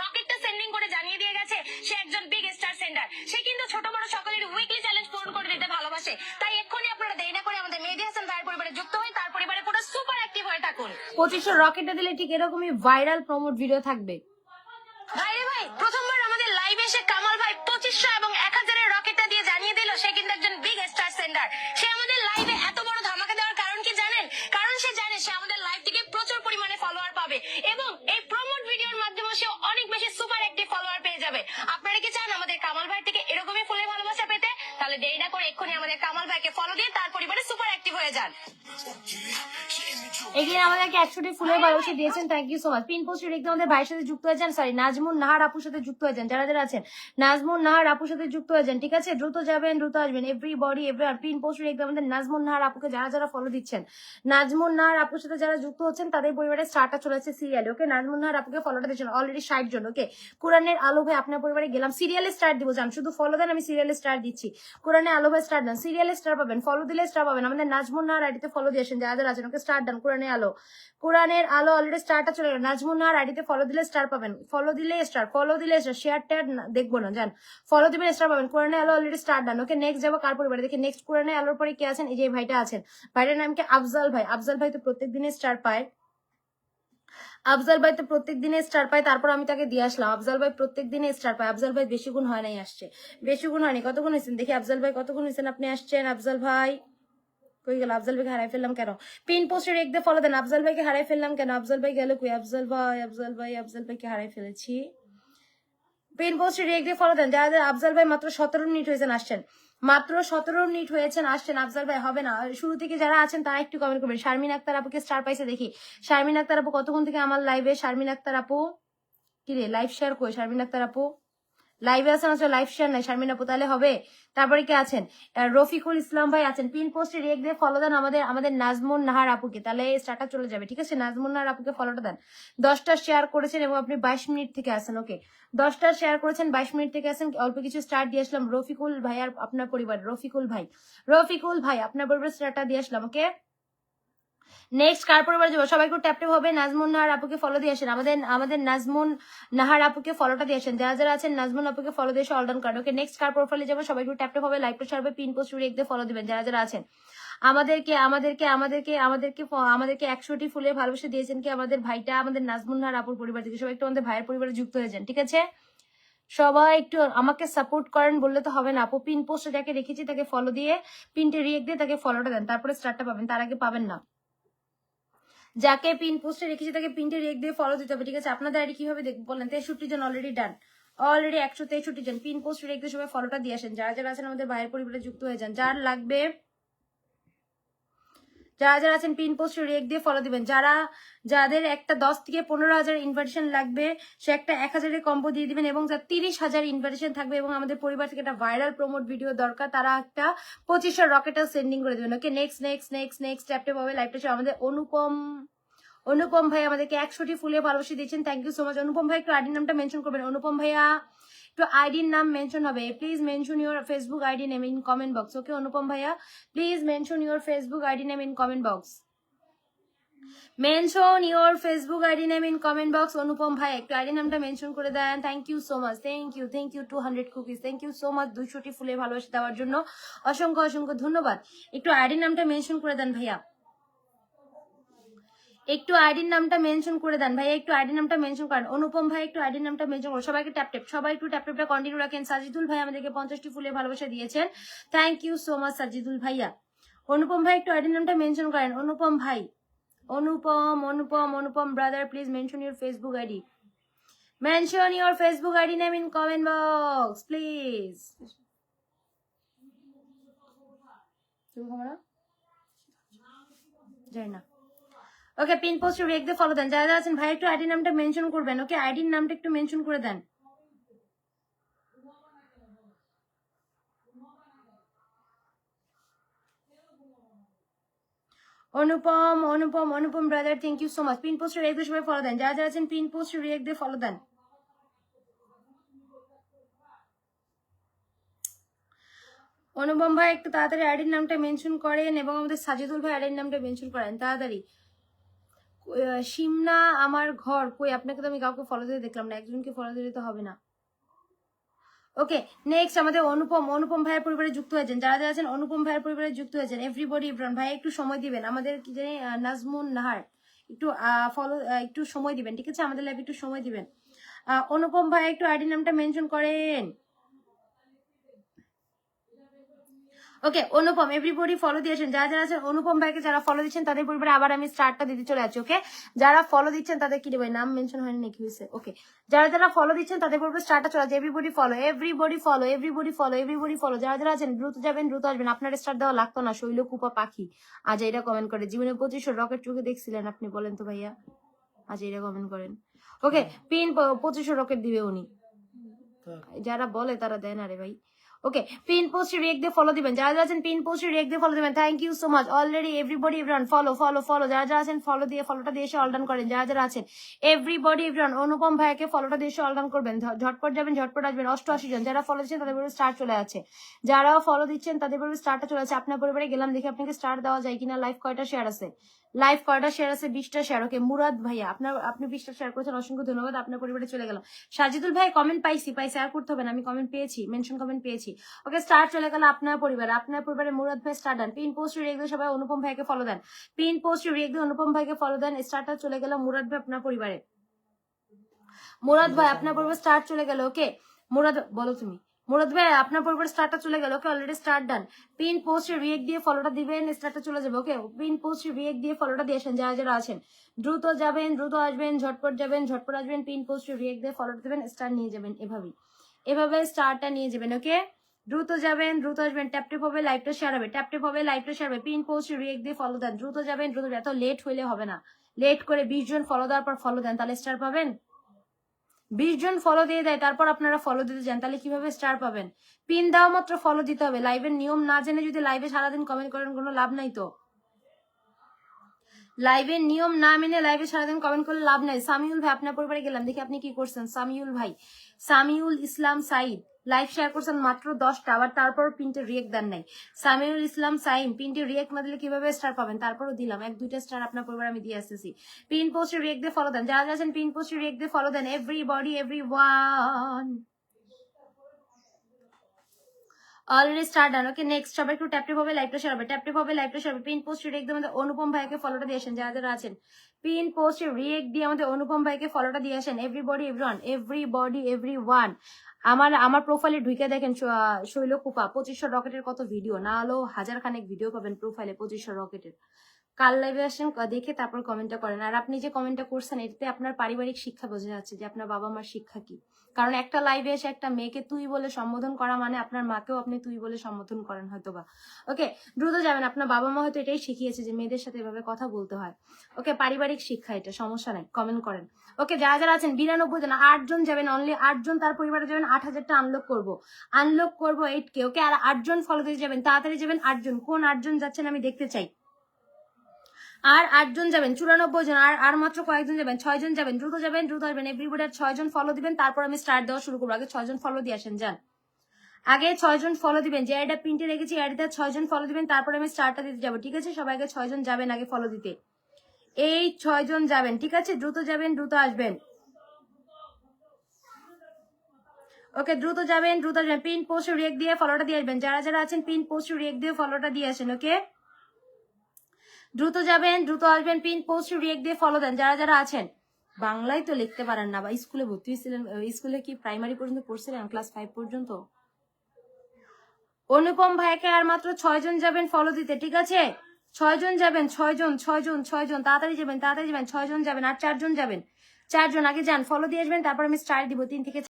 রকেটটা sending করে জানিয়ে দিয়ে গেছে সে একজন বিগ স্টার সেন্ডার সে কিন্তু ছোট বড় সকলের উইকলি চ্যালেঞ্জ পূরণ করে দিতে ভালোবাসে। তাই এক্ষুনি আপনারা দেরি না করে আমাদের মেহেদি হাসান পরিবারে যুক্ত হয়ে তার পরিবারে পুরো সুপার অ্যাক্টিভ হয়ে থাকুন। পঁচিশশো রকেটে দিলে ঠিক এরকমই ভাইরাল প্রমোট ভিডিও থাকবে। ভাইরে ভাই প্রথমবার আমাদের লাইভে এসে কামাল ভাই পঁচিশশো এবং এক হাজারের রকেটটা দিয়ে জানিয়ে দিল সে কিন্তু একজন বিগ স্টার সেন্ডার সে আমাদের লাইভে এত বড় ধামাকা দেওয়ার কারণ কি জানেন কারণ সে জানে সে আমাদের লাইভ থেকে প্রচুর পরিমাণে ফলোয়ার পাবে এবং এই প্রমোট ভিডিওর মাধ্যমে সে অনেক বেশি সুপার অ্যাক্টিভ ফলোয়ার পেয়ে যাবে আপনারা কি চান আমাদের কামাল ভাই থেকে এরকমই ফুলের ভালোবাসা পেতে তাহলে দেরি না করে এক্ষুনি আমাদের কামাল ভাইকে ফলো দিয়ে তার পরিবারে সুপার অ্যাক্টিভ হয়ে যান। এগিয়ে আমাদেরকে একশোটি ফুলের দিয়েছেন thank you so much pin আমাদের ভাইয়ের সাথে যুক্ত হয়ে যান সরি নাজমুন নাহার আপুর সাথে যুক্ত হয়ে যান, যারা যারা আছেন। নাজমুন নাহার আপুর সাথে যুক্ত হয়ে যান, ঠিক আছে? দ্রুত যাবেন, দ্রুত আসবেন এভরি বডি এভরি পিন আমাদের নাজমুন নাহার আপুকে যারা যারা ফলো দিচ্ছেন। নাজমুন নাহার আপুর সাথে যারা যুক্ত হচ্ছেন, তাদের স্টারটা চলে আসছে সিরিয়ালে ওকে নাজমুন নাহার আপুকে ফলোটা দিচ্ছেন অলরেডি ষাট জন ওকে কোরআনের আলো আপনার পরিবারে গেলাম সিরিয়ালে স্টার দিব যান শুধু ফলো দেন, আমি সিরিয়ালে স্টার দিচ্ছি। কোরআনে আলো ভাই স্টার দেন সিরিয়ালে স্টার পাবেন ফলো দিলে স্টার পাবেন। আমাদের নাজমুন নাহার আইডিতে ফলো দিয়েছেন যারা যারা আছেন ওকে স্টার দেন কোরআনে আলো কোরআনের আলো অলরেডি স্টারটা চলে গেল নাজমুন নাহার আইডিতে ফলো দিলে স্টার পাবেন ফলো দিলে স্টার ফলো দিলে স্টার শেয়ার ট্যার দেখব না জান ফলো দিবেন স্টার পাবেন কোরআনে আলো already star done okay next যাব কার পরিবারে দেখি নেক্সট কোরআনে আলোর পরে কে আছেন? এই যে ভাইটা আছেন। ভাইটার নাম কি? আফজাল ভাই। আফজাল ভাই তো প্রত্যেক দিনে স্টার পায়। আফজাল ভাই তো প্রত্যেক দিনে স্টার পায়। তারপর আমি তাকে দিয়ে আসলাম। আফজাল ভাই প্রত্যেক দিনে স্টার পায়। আফজাল ভাই বেশি গুণ হয় নাই আসছে। বেশি গুণ হয়নি কত গুণ হয়েছেন? দেখি আফজাল ভাই কত গুণ হয়েছেন? আপনি আসছেন আফজাল ভাই। কই গেল? আফজাল ভাইকে হারাই ফেললাম কেন? পিন পোস্টে রেখ দিয়ে ফলো দেন। আফজাল ভাইকে হারাই ফেললাম কেন? আফজাল ভাই গেল কই? আফজাল ভাই আফজাল ভাই, আফজাল ভাইকে হারাই ফেলেছি। পিন পোস্টে রেখ দিয়ে ফলো দেন। যারা আফজাল ভাই মাত্র সতেরো মিনিট হয়েছেন আসছেন। মাত্র সতেরো মিনিট হয়েছেন আসছেন। আফজাল ভাই হবে না। শুরু থেকে যারা আছেন, তারা একটু কমেন্ট করবেন। শারমিন আক্তার আপুকে স্টার পাইছে দেখি। শারমিন আক্তার আপু কতক্ষণ থেকে আমার লাইভে শারমিন আক্তার আপু? কি রে লাইভ শেয়ার কই? শারমিন আক্তার আপু? লাইভে আছেন আসলে লাইভ শেয়ার নাই, শারমিন আপু তাহলে হবে। তারপরে কে আছেন? রফিকুল ইসলাম ভাই আছেন। পিন পোস্টে রেক দিয়ে ফলো দেন আমাদের আমাদের নাজমুন নাহার আপুকে। তাহলে স্টার্টটা চলে যাবে, ঠিক আছে? নাজমুন নাহার আপুকে ফলোটা দেন। দশটা শেয়ার করেছেন এবং আপনি বাইশ মিনিট থেকে আছেন ওকে দশটা শেয়ার করেছেন, বাইশ মিনিট থেকে আছেন, অল্প কিছু স্টার্ট দিয়ে আসলাম। রফিকুল ভাই আর আপনার পরিবার, রফিকুল ভাই। রফিকুল ভাই, আপনার পরিবার স্টার্টটা দিয়ে আসলাম ওকে নেক্সট কার পরিবার যাব? সবাই একটু ট্যাপ হবে। নাজমুন, নাহার আপুকে ফলো দিয়ে আসেন। আমাদের আমাদের নাজমুন, নাহার আপুকে ফলোটা দিয়ে আসেন। যারা যারা আছেন, নাজমুন আপুকে ফলো দিয়ে অলডাউন কার্ড ওকে নেক্সট কার প্রোফাইলে যাব? সবাই একটু ট্যাপ হবে। লাইভটা সারবে পিন পোস্ট রেখে ফলো দিবেন। যারা যারা আছেন। আমাদেরকে আমাদেরকে আমাদেরকে আমাদেরকে আমাদেরকে একশোটি ফুলে ভালোবাসা দিয়েছেন কি আমাদের ভাইটা, আমাদের নাজমুন, নাহার আপুর পরিবার থেকে। সবাই একটু আমাদের ভাইয়ের পরিবারে যুক্ত হয়ে যান, ঠিক আছে? সবাই একটু আমাকে সাপোর্ট করেন, বললে তো হবে না। আপু পিন পোস্টে যাকে রেখেছি তাকে ফলো দিয়ে পিনটে রিয়েক্ট দিয়ে তাকে ফলোটা দেন। তারপরে স্টার্টটা পাবেন। তার আগে পাবেন না। যাকে পিন পোস্টে রেখেছি তাকে পিনটে রেখে দিয়ে ফলো দিতে হবে, ঠিক আছে? আপনাদের আইডি কীভাবে দেখব বলেন? তেষট্টি জন অলরেডি ডান অলরেডি একশো তেষট্টি জন. পিন পোস্ট রেখে সবাই ফলোটা দিয়ে আসেন। যারা যারা আছেন আমাদের বাইরের পরিবারে যুক্ত হয়ে যান। যার লাগবে যারা যারা আছেন পিন পোস্ট রেক দিয়ে ফলো দিবেন। যারা, যাদের একটা দশ থেকে পনেরো হাজার ইনভাইটেশন লাগবে, সে একটা এক হাজারের কম্বো দিয়ে দিবেন এবং যার তিরিশ হাজার ইনভাইটেশন থাকবে এবং আমাদের পরিবার থেকে একটা ভাইরাল প্রমোট ভিডিও দরকার, তারা একটা পঁচিশশো রকেটার সেন্ডিং করে দেবেন। Okay next next next next চ্যাপ্টে পাবে লাইভটা আমাদের অনুপম অনুপম ভাই আমাদেরকে একশোটি ফুলে ভালোবাসা দিয়েছেন। Thank you so much Anupam ভাই, একটু আইডির নামটা মেনশন করবেন। অনুপম ভাইয়া, একটু আইডির নাম মেনশন হবে। Please mention your Facebook ID name in comment box okay Anupam ভাইয়া please mention your Facebook ID name in comment box mention your Facebook ID name in comment box Anupam ভাই, একটু ID নামটা mention করে দেন। Thank you so much thank you thank you two hundred cookies thank you so much দুইশোটি ফুলে ভালোবাসা দেওয়ার জন্য। অসংখ্য অসংখ্য ধন্যবাদ। একটু আইডি নামটা মেনশন করে দেন ভাইয়া। একটু আইডির নামটা মেনশন করে দেন। ভাই একটু আইডির নামটা মেনশন করেন। অনুপম ভাই একটু আইডির নামটা মেনশন করুন। সবাইকে ট্যাপ ট্যাপ সবাই একটু ট্যাপ ট্যাপটা কন্টিনিউ রাখেন। সাজিদুল ভাই আমাদেরকে পঞ্চাশটি ফুলে ভালোবাসা দিয়েছেন। Thank you so much Sajidul ভাইয়া। অনুপম ভাই একটু আইডির নামটা মেনশন করেন। অনুপম ভাই Anupam Anupam Anupam brother please mention your facebook ID mention your facebook ID name in comment box please যাই না। ওকে পিন পোস্ট রেক দিয়ে ফলো দেন। যারা আছেন, ভাই, একটু আইডি নামটা মেনশন করবেন ওকে আইডির নামটা একটু মেনশন করে দেন। Anupam Anupam Anupam brother thank you so much pin post react দিয়ে ফলো দেন। যারা যারা আছেন পিন পোস্ট রেক দিয়ে ফলো দেন। অনুপম ভাই, একটু তাড়াতাড়ি আইডির নামটা মেনশন করেন এবং আমাদের সাজিদুল ভাই আইডির নামটা মেনশন করেন, তাড়াতাড়ি। সিমনা আমার ঘর। কই, আপনাকে তো আমি কাউকে ফলো দিতে দেখলাম না, একজনকে ফলো দিলে তো হবে না। ওকে নেক্সট আমাদের অনুপম। অনুপম ভাইয়ের পরিবারে যুক্ত হয়েছেন। যারা যারা আছেন, অনুপম ভাইয়ের পরিবারে যুক্ত হয়েছেন। এভরিবডি ইব্রান ভাই, একটু সময় দিবেন। আমাদের কি জানি নাজমুন নাহার, একটু ফলো একটু সময় দিবেন, ঠিক আছে? আমাদের লাইভ একটু সময় দিবেন। অনুপম ভাই, একটু আইডি নামটা মেনশন করেন। ওকে অনুপম এভরিবডি ফলো দিয়েছেন যারা যারা আছেন অনুপম ভাইকে যারা ফলো দিচ্ছেন তাদের পরিবারে আবার আমি স্টার্টটা দিতে চলে যাচ্ছি ওকে যারা ফলো দিচ্ছেন তাদের কি দেবে? নাম মেনশন হয়নি নাকি হয়েছে? ওকে যারা যারা ফলো দিচ্ছেন তাদের পরিবারে স্টার্টটা চলে যাচ্ছে everybody follow everybody follow everybody follow everybody follow যারা যারা আছেন দ্রুত যাবেন দ্রুত আসবেন। আপনার স্টার্ট দেওয়া লাগতো না শৈল কুপা পাখি। আজ এটা কমেন্ট করে। জীবনে পঁচিশশো রকেট চোখে দেখছিলেন আপনি বলেন তো ভাইয়া। আজ এটা কমেন্ট করেন। ওকে পিন পঁচিশশো রকেট দিবে উনি। যারা বলে তারা দেয় না রে ভাই। ওকে পিন পোস্ট রিয়েক্ট দিয়ে ফলো দিবেন। যারা যারা আছেন পিন পোস্ট রিয়েক্ট দিয়ে ফলো দিবেন। Thank you so much already everybody everyone follow follow follow যারা যারা আছেন ফলো দিয়ে ফলোটা দিয়ে এসে অলডান করেন। যারা যারা আছেন এভরিবডি এভরিওয়ান অনুপম ভাইকে ফলোটা দিয়ে এসে অলডান করবেন। ঝটপট যাবেন, ঝটপট আসবেন। অষ্টআশি জন যারা ফলো দিচ্ছেন, তাদের পরিবারে স্টার চলে আছে। যারা ফলো দিচ্ছেন, তাদের পরিবারে স্টারটা চলে আছে। আপনার পরিবারে গেলাম দেখি আপনাকে স্টার দেওয়া যায় কিনা লাইভ কয়টা শেয়ার আছে? লাইভ কয়টা শেয়ার আছে? বিশটা শেয়ার ওকে মুরাদ ভাইয়া, আপনার, আপনি বিশটা শেয়ার করেছেন, অসংখ্য ধন্যবাদ, আপনার পরিবারে চলে গেলাম সাজিদুল ভাই কমেন্ট পাইছি পাইছি, আর করতে হবে না, আমি কমেন্ট পেয়েছি মেনশন কমেন্ট পেয়েছি। ওকে স্টার চলে গেল আপনার পরিবার, আপনার পরিবারে মুরাদ ভাই স্টার দেন। পিন পোস্ট রেখ দিয়ে সবাই অনুপম ভাইকে ফলো দেন। পিন পোস্ট রেখ দিয়ে অনুপম ভাইকে ফলো দেন স্টারটা চলে গেল মুরাদ ভাই আপনার পরিবারে। মুরাদ ভাই, আপনার পরিবার স্টার চলে গেল ওকে মুরাদ, বলো তুমি। মুরাদ ভাই, আপনার পরিবার স্টারটা চলে গেল okay already start done pin post react দিয়ে ফলোটা দিবেন স্টারটা চলে যাবে ওকে পিন পোস্ট রিয়েক্ট দিয়ে ফলোটা দিয়েছেন যারা যারা আছেন। দ্রুত যাবেন, দ্রুত আসবেন, ঝটপট যাবেন, ঝটপট আসবেন পিন পোস্ট রিয়েক্ট দিয়ে ফলোটা দিবেন স্টার নিয়ে যাবেন এভাবেই। এভাবে স্টারটা নিয়ে যাবেন ওকে দ্রুত যাবেন, দ্রুত আসবেন ট্যাপ টেপ হবে লাইভটা শেয়ার হবে ট্যাপ টেপ হবে লাইভটা শেয়ার হবে পিন পোস্ট রিয়েক্ট দিয়ে ফলো দেন। দ্রুত যাবেন, দ্রুত, এত লেট হইলে হবে না। লেট করে বিশ জন ফলো দেওয়ার পর ফলো দেন, তাহলে স্টার পাবেন? বিশ জন ফলো দিয়ে দেয়, তারপর আপনারা ফলো দিতে যান তাহলে কীভাবে স্টার পাবেন? পিন দেওয়া মাত্র ফলো দিতে হবে লাইভের নিয়ম না জেনে যদি লাইভে সারাদিন কমেন্ট করেন, কোনো লাভ নাই তো। লাইভের নিয়ম না মেনে লাইভে সারাদিন কমেন্ট করলে লাভ নাই। সামিউল ভাই, আপনার পরিবারে গেলাম, দেখি আপনি কি করছেন? সামিউল ভাই, সামিউল ইসলাম সাইদ লাইভ শেয়ার করছেন মাত্র দশটা, আবার তারপর পিনটে রিয়েক্ট দেন নাই। সামিউল ইসলাম, সাইম, পিনটে রিয়েক্ট না দিলে কীভাবে স্টার পাবেন? তারপরও দিলাম, এক, দুইটা স্টার আপনার পরিবার আমি দিয়ে আসতেছি। পিন পোস্টে রিয়েক্ট দিয়ে ফলো দেন। যারা যাচ্ছেন পিন পোস্টে রিয়েক্ট দিয়ে ফলো দেন। Everybody everyone already start done okay next সবাই একটু ট্যাপটেপ হবে লাইভটা শেয়ার হবে ট্যাপটেপ হবে লাইভটা শেয়ার হবে পিন পোস্ট একদম আমাদের অনুপম ভাইকে ফলোটা দিয়ে আসেন, যারা যারা আছেন। পিন পোস্ট রিয়েক্ট দিয়ে আমাদের অনুপম ভাইকে ফলোটা দিয়ে আসেন। Everybody everyone everybody everyone আমার আমার প্রোফাইলে ঢুকে দেখেন শৈল কুপা পঁচিশশো রকেটের কত ভিডিও না হলেও হাজার খানেক ভিডিও পাবেন প্রোফাইলে পঁচিশশো রকেটের কাল লাইভে আসেন দেখে তারপর কমেন্টটা করেন। আর আপনি যে কমেন্টটা করছেন, এটাতে আপনার পারিবারিক শিক্ষা বোঝা যাচ্ছে যে আপনার বাবা মার শিক্ষা কি। কারণ একটা লাইভে এসে একটা মেয়েকে তুই বলে সম্বোধন করা মানে আপনার মাকেও আপনি তুই বলে সম্বোধন করেন হয়তো বা ওকে দ্রুত যাবেন। আপনার বাবা মা হয়তো এটাই শিখিয়েছে যে মেয়েদের সাথে এভাবে কথা বলতে হয়। ওকে পারিবারিক শিক্ষা এটা, সমস্যা নাই কমেন্ট করেন। ওকে যারা যারা আছেন, বিরানব্বই জন আটজন যাবেন অনলি আটজন তার পরিবারে যাবেন, আট হাজারটা আনলক করব। আনলক করব এইট কে ওকে আর আটজন ফলো দিতে যাবেন, তাড়াতাড়ি যাবেন আটজন কোন আটজন যাচ্ছেন আমি দেখতে চাই। আর আটজন যাবেন, চুরানব্বই জন, আর আর মাত্র কয়েকজন যাবেন ছয় জন যাবেন, দ্রুত যাবেন, দ্রুত আসবেন এভরিবডি আর ছয়জন ফলো দিবেন, তারপর আমি স্টার্ট দেওয়া শুরু করব। আগে ছয় জন ফলো দিয়ে আসেন, যান। আগে ছয় জন ফলো দিবেন, যে অ্যাডটা প্রিন্টে রেখেছি অ্যাডটা ছয় জন ফলো দিবেন, তারপর আমি স্টার্টটা দিতে যাব, ঠিক আছে? সবাই আগে ছয় জন যাবেন আগে ফলো দিতে। এই ছয় জন যাবেন, ঠিক আছে? দ্রুত যাবেন, দ্রুত আসবেন। ওকে, দ্রুত যাবেন দ্রুত যাবেন পিন পোস্ট রিয়েক্ট দিয়ে ফলোটা দিয়ে আসবেন। যারা যারা আছেন পিন পোস্ট রিয়েক্ট দিয়ে ফলোটা দিয়ে আসেন, ওকে? দ্রুত যাবেন, দ্রুত আসবেন পিন পোস্ট রিয়েক্ট দিয়ে ফলো দেন, যারা যারা আছেন। বাংলায় তো লিখতে পারেন না, বা স্কুলে ভর্তি হয়েছিলেন স্কুলে কি প্রাইমারি পর্যন্ত পড়ছিলেন ক্লাস ফাইভ পর্যন্ত? অনুপম ভাইকে আর মাত্র ছয় জন যাবেন ফলো দিতে, ঠিক আছে? ছয় জন যাবেন, ছয় জন ছয় জন ছয় জন, তাড়াতাড়ি যাবেন তাড়াতাড়ি যাবেন, ছয় জন যাবেন, আর চারজন যাবেন। চারজন আগে যান ফলো দিয়ে আসবেন, তারপর আমি স্টার দিব, তিন থেকে